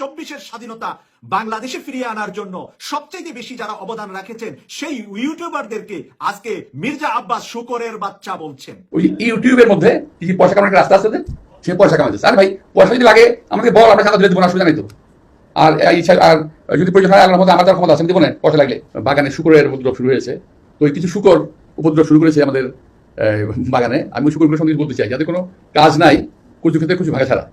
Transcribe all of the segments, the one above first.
চব্বিশের স্বাধীনতা বাংলাদেশে ফিরিয়ে আনার জন্য সবচেয়ে বেশি যারা অবদান রাখেছেন সেই ইউটিউবারদেরকে আজকে মির্জা আব্বাস শুকরের বাচ্চা বলছেন। ওই ইউটিউবের মধ্যে কি কি পয়সা কামানোর রাস্তা আছে সে পয়সা কামাচ্ছে। আর ভাই পয়সা যদি লাগে আমাকে বল আমরা চাঁদা দিলে দেবো না অসুবিধা নেই তো। আর এই ইচ্ছা আর যদি প্রয়োজন হয় আল্লাহর মধ্যে আমার তার ক্ষমতা আছে আমি দেবো না পয়সা লাগলে। বাগানে শুকরের উপদ্রব শুরু হয়েছে। তো ওই কিছু শুকর উপদ্রব শুরু করেছে আমাদের বাগানে। আমি শুকরগুলোর সঙ্গে বলতে চাই। যাদের কোনো কাজ নাই কিছু ক্ষেত্রে কিছু ভাঙা ছাড়া।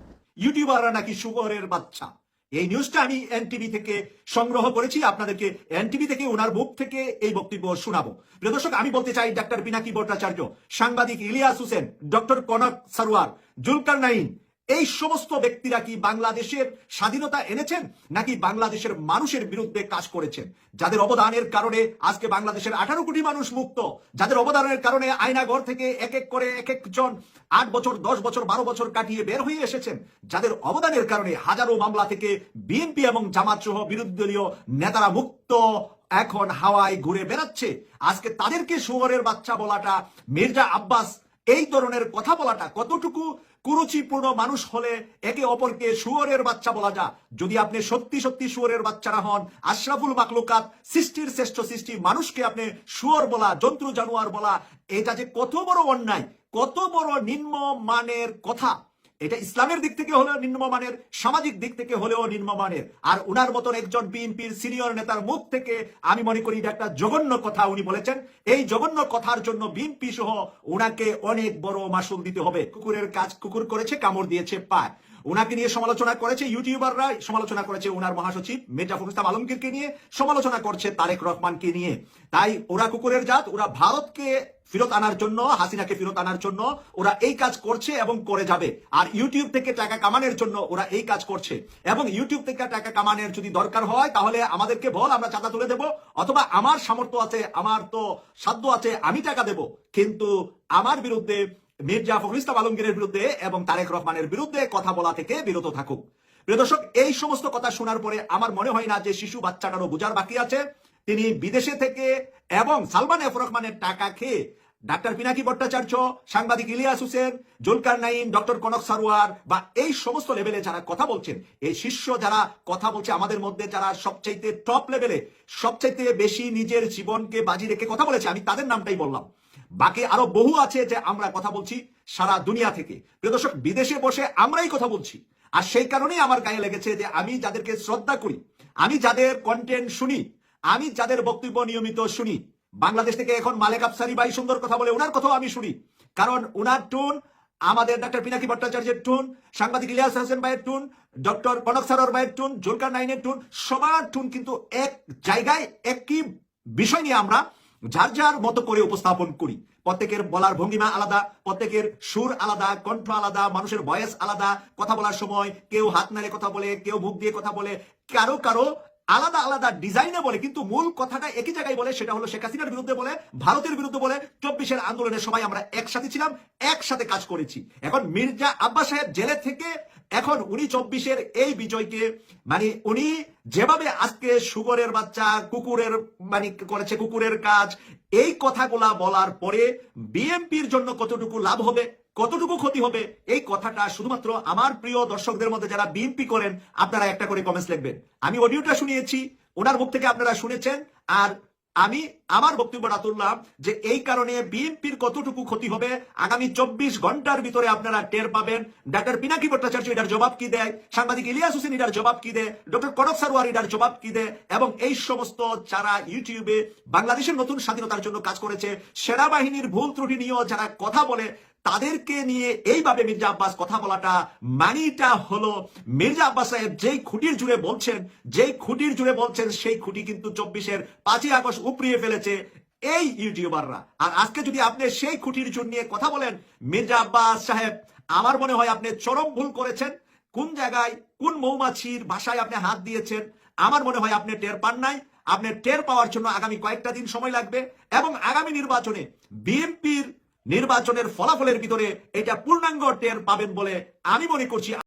ইউটিউবাররা নাকি শুকরের বাচ্চা। এই নিউজটা আমি এনটিভি থেকে সংগ্রহ করেছি। আপনাদেরকে এনটিভি থেকে ওনার মুখ থেকে এই বক্তব্য শোনাবো। প্রিয় দর্শক, আমি বলতে চাই ডাক্তার পিনাকি ভট্টাচার্য, সাংবাদিক ইলিয়াস হোসেন, ডক্টর কনক সারোয়ার, জুলকার নাইন এই সমস্ত ব্যক্তিরা কি বাংলাদেশের স্বাধীনতা এনেছেন নাকি বাংলাদেশের মানুষের বিরুদ্ধে কাজ করেছেন? যাদের অবদানের কারণে আজকে বাংলাদেশের আঠারো কোটি মানুষ মুক্ত, যাদের অবদানের কারণে আয়নাঘর থেকে এক এক করে এক একজন আট বছর, দশ বছর, বারো বছর কাটিয়ে বের হয়ে এসেছেন, যাদের অবদানের কারণে হাজারো মামলা থেকে বিএনপি এবং জামাত সহ বিরোধী দলীয় নেতারা মুক্ত, এখন হাওয়ায় ঘুরে বেড়াচ্ছে। আজকে তাদেরকে শুয়োরের বাচ্চা বলাটা, মির্জা আব্বাস এই ধরনের কথা বলাটা কতটুকু কুরুচিপূর্ণ মানুষ হলে একে অপরকে শুয়োরের বাচ্চা বলা যা যদি আপনি সত্যি সত্যি শুয়োরের বাচ্চারা হন, আশরাফুল মাকলুকাত সৃষ্টির শ্রেষ্ঠ সৃষ্টি মানুষকে আপনি শুয়োর বলা, জন্তু জানোয়ার বলা, এটা যে কত বড় অন্যায়, কত বড় নিম্ন মানের কথা। এটা ইসলামের দিক থেকে হলেও নিম্নমানের, সামাজিক দিক থেকে হলেও নিম্নমানের। আর উনার মতন একজন বিএনপির সিনিয়র নেতার মুখ থেকে আমি মনে করি এটা একটা জঘন্য কথা উনি বলেছেন। এই জঘন্য কথার জন্য বিএনপি সহ উনাকে অনেক বড় মাসুল দিতে হবে। কুকুরের কাজ কুকুর করেছে, কামড় দিয়েছে পায়। ওনাকে নিয়ে সমালোচনা করেছে ইউটিউবাররা, সমালোচনা করেছে ওনার মহাসচিব ফখরুল ইসলাম আলমগীরকে নিয়ে, সমালোচনা করছে তারেক রহমানকে নিয়ে। তাই ওরা কুকুরের জাত, ওরা ভারতকে ফেরত আনার জন্য, হাসিনাকে ফেরত আনার জন্য ওরা এই কাজ করছে এবং করে যাবে। আর ইউটিউব থেকে টাকা কামানোর জন্য ওরা এই কাজ করছে। এবং ইউটিউব থেকে টাকা কামানোর যদি দরকার হয়, তাহলে আমাদেরকে বল, আমরা চাঁদা তুলে দেব। অথবা আমার সামর্থ্য আছে, আমার তো সাধ্য আছে, আমি টাকা দেব। কিন্তু আমার বিরুদ্ধে মির্জা ফখরুল ইসলাম আলমগীরের বিরুদ্ধে এবং তারেক রহমানের বিরুদ্ধে কথা বলা থেকে বিরত থাকুক। প্রিয় দর্শক, এই সমস্ত কথা শোনার পরে আমার মনে হয় না যে শিশু বাচ্চাটারও বোঝার বাকি আছে। তিনি বিদেশে থেকে এবং সালমান এফ রহমানের টাকা খেয়ে ডাক্তার পিনাকি ভট্টাচার্য, সাংবাদিক ইলিয়াস হোসেন, জুলকার নাইন ডক্টর কনক সারোয়ার বা এই সমস্ত লেভেলে যারা কথা বলছেন, এই শিষ্য যারা কথা বলছে, আমাদের মধ্যে যারা সবচাইতে টপ লেভেলে, সবচাইতে বেশি নিজের জীবনকে বাজি রেখে কথা বলেছে, আমি তাদের নামটাই বললাম। বাকি আরও বহু আছে যে আমরা কথা বলছি সারা দুনিয়া থেকে। প্রিয় দর্শক, বিদেশে বসে আমরাই কথা বলছি। আর সেই কারণেই আমার গায়ে লেগেছে যে আমি যাদেরকে শ্রদ্ধা করি, আমি যাদের কন্টেন্ট শুনি আমি যাদের বক্তব্য নিয়মিত শুনি, বাংলাদেশ থেকে এখন মালেক আফসারি ভাই সুন্দর কথা বলে ওনার কথাও আমি শুনি। কারণ ওনার টোন, আমাদের ডাক্তার পিনাকি ভট্টাচার্যের টুন, সাংবাদিক ইলিয়াস হোসেন ভাইয়ের টুন, ডক্টর কনক সারর ভাইয়ের টুন, জুলকার নাইনের টুন, সবার টুন কিন্তু এক জায়গায়, একই বিষয় নিয়ে আমরা যার যার মতো করে উপস্থাপন করি। প্রত্যেকের বলার ভঙ্গিমা আলাদা, প্রত্যেকের সুর আলাদা, কণ্ঠ আলাদা, মানুষের বয়স আলাদা, কথা বলার সময় কেউ হাত নাড়ে কথা বলে, কেউ মুখ দিয়ে কথা বলে, কারও কারও আলাদা আলাদা ডিজাইনে বলে, কিন্তু মূল কথাটা একই জায়গায় বলে, সেটা হলো শেখ হাসিনার বিরুদ্ধে বলে, ভারতের বিরুদ্ধে বলে, চব্বিশের আন্দোলনে সবাই আমরা একসাথে ছিলাম, একসাথে কাজ করেছি। এখন মির্জা আব্বাস সাহেব জেলে থেকে, এখন উনি চব্বিশের এই বিজয়কে মানে উনি যেভাবে আজকে সুগরের বাচ্চা, কুকুরের মানে করেছে কুকুরের কাজ, এই কথাগুলা বলার পরে বিএনপির জন্য কতটুকু লাভ হবে কতটুকু ক্ষতি হবে? এই কথাটা শুধুমাত্র আমার প্রিয় দর্শকদের মধ্যে যারা বিএনপি করেন, আপনারা একটা করে কমেন্টস লিখবেন। আমি অডিওটা শুনিয়েছি, ওনার মুখ থেকে আপনারা শুনেছেন, আর আমি আমার বক্তব্যটা তুললাম যে এই কারণে বিএনপির কতটুকু ক্ষতি হবে, আগামী চব্বিশ ঘণ্টার ভিতরে আপনারা টের পাবেন। ডাক্তার পিনাকি ভট্টাচার্য এটার জবাব কি দেয়? সাংবাদিক ইলিয়াস হোসেন এটার জবাব কি দেয়? ডক্টর কনক সারোয়ার এটার জবাব কি দেয়? এবং এই সমস্ত যারা ইউটিউবে বাংলাদেশের নতুন স্বাধীনতার জন্য কাজ করেছে, সেনাবাহিনীর ভুল ত্রুটি নিয়েও যারা কথা বলে তাদেরকে নিয়ে এইভাবে মির্জা আব্বাস কথা বলাটা মানিটা হলো, মির্জা আব্বাস সাহেব যেই খুঁটির জুড়ে বলছেন, যেই খুঁটির জুড়ে বলছেন, সেই খুঁটি কিন্তু চব্বিশের পাঁচই আগস্ট উপড়িয়ে ফেলেছে এই ইউটিউবাররা। আর আজকে যদি আপনি সেই খুঁটির জুড় নিয়ে কথা বলেন, মির্জা আব্বাস সাহেব, আমার মনে হয় আপনি চরম ভুল করেছেন। কোন জায়গায়, কোন মৌমাছির ভাষায় আপনি হাত দিয়েছেন, আমার মনে হয় আপনি টের পান নাই। আপনি টের পাওয়ার জন্য আগামী কয়েকটা দিন সময় লাগবে এবং আগামী নির্বাচনে বিএনপির নির্বাচনের ফলাফলের ভিতরে এটা পূর্ণাঙ্গ টের পাবেন বলে আমি মনে করছি।